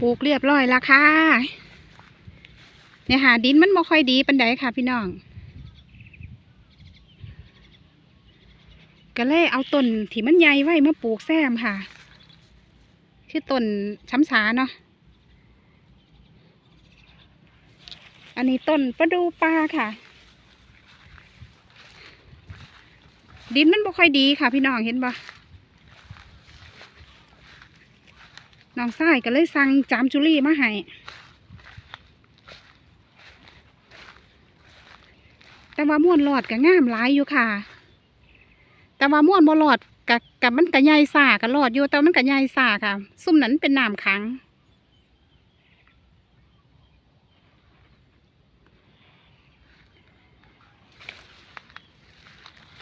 ปลูกเรียบร้อยแล้วค่ะเนี่ยค่ะดินมันบ่ค่อยดีปันใดค่ะพี่น้อง ก็เลยเอาต้นที่มันใหญ่ไว้มาปลูกแซมค่ะ คือต้นช้ำสาเนาะ อันนี้ต้นประดูปลาค่ะ ดินมันบ่ค่อยดีค่ะพี่น้องเห็นปะ น้องชายก็เลยสั่งจามจุลี่มาให้แต่ว่าม่วนหลอดก็งามหลายอยู่ค่ะ แต่ว่าม่วนบ่หลอดกับกับมันก็ใหญ่สากับหลอดอยู่แต่มันก็ใหญ่สาค่ะ ซุ่มนั้นเป็นน้ำขัง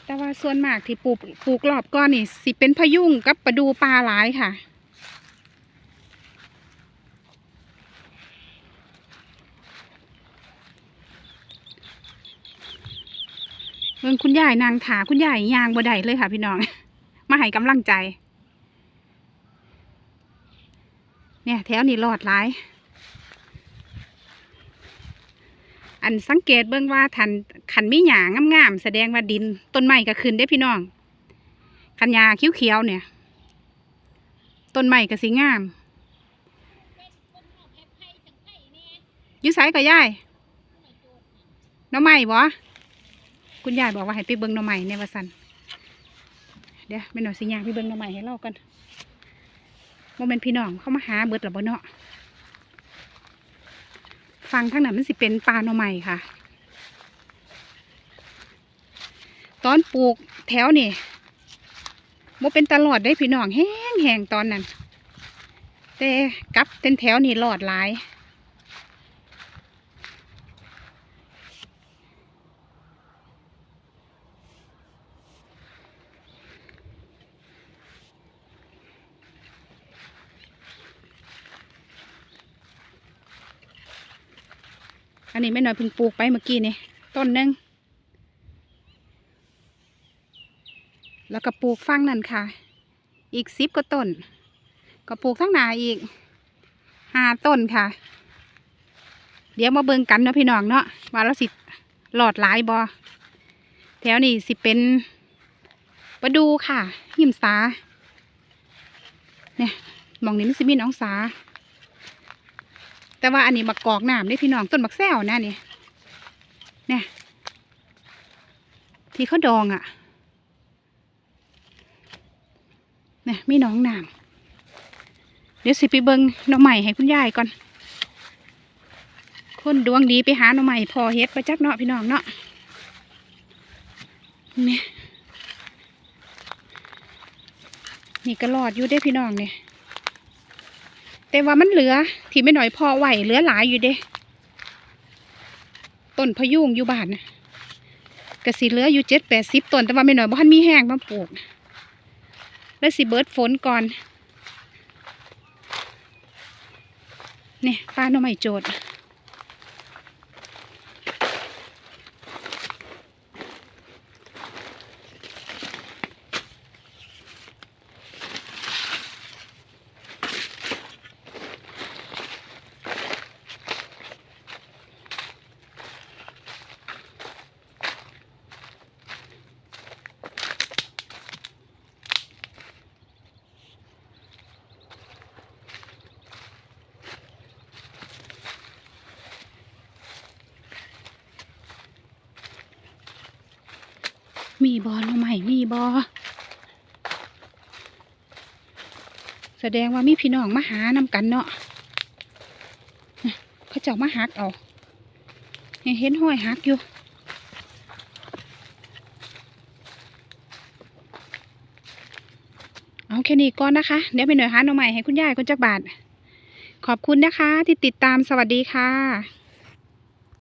แต่ว่าส่วนมากที่ปลูกปลูกรอบก้อนนี่สิเป็นพยุงกับประดูปลาหลายค่ะ เมือคุณยายนางถาคุณยายยางบ่ได้เลยค่ะพี่น้อง มาให้กำลังใจ เนี่ย แถวนี้รอดหลาย อันสังเกตเบิ่งว่าทันขันมีหยางงามๆแสดงว่าดินต้นไม้ก็ขึ้นได้พี่น้องขันยาเขียวๆเนี่ย ต้นไม้ก็สิงามยุไสก็ย่ายน้องใหม่บ่ คุณยายบอกว่าให้ไปเบิ่งหน้องใหม่เนี่ยว่าสันเดี๋ยวไม่หน่อยสิยางไปเบิ่งหน้องใหม่ให้เรากันโมเมนพี่น้องเข้ามาหาเบิดหรือบ่เนาะฟังทางนั้นมันสิเป็นปลาหน่อไม้ค่ะ ตอนปลูกแถวนี่โมเป็นตลอดได้พี่น้องแห้งแห้งตอนนั้น แต่กับเป็นแถวนี่หลอดหลาย อันนี้ไม่น้อยเพิ่งปลูกไปเมื่อกี้นี่ต้นหนึ่งแล้วก็ปลูกฟังนั่นค่ะ อีกสิบก็ต้น ก็ปลูกทั้งหนาอีกห้าต้นค่ะ เดี๋ยวมาเบิ่งกันเนาะพี่น้องเนาะว่าเราสิหลอดหลายบอแถวนี้สิเป็นประดูค่ะหิมสาเนี่ยมองนี้มันสิมีน้องสา แต่ว่าอันนี้บักกอกน้ำได้พี่น้องต้นบักแซวนะนี่เนี่ยที่เขาดองอะ่ะเนี่ยมีน้องน้ำเดี๋ยวสิไปเบิงหน่อใหม่ให้คุณยายก่อน คนดวงดีไปหาหน่อใหม่พอเฮ็ดไปจักเนาะพี่น้องเนาะนี่นี่ก็รอดอยู่ได้พี่น้องเนี่ย แต่ว่ามันเหลือ ที่ไม่หน่อยพอไหวเหลือหลายอยู่เด้ต้นพะยุงอยู่บ้านกระสีเหลืออยู่เจ็ดแปดสิบต้นแต่ว่าไม่หน่อยบ้านมีแห้งมาปลูก แล้วสิเบิร์ดฝนก่อน นี่ป้าหน่อไม้โจด มีบอหน่อไม้มีบอแสดงว่ามีพี่น้องมาหานำกันเนาะน่ะเขาเจ้ามาหักเอาเห็นห้อยหักอยู่เอาแค่นี้ก่อนนะคะ เดี๋ยวไปหน่อยหาหน่อใหม่ให้คุณยายคุณจักบาท ขอบคุณนะคะที่ติดตามสวัสดีค่ะ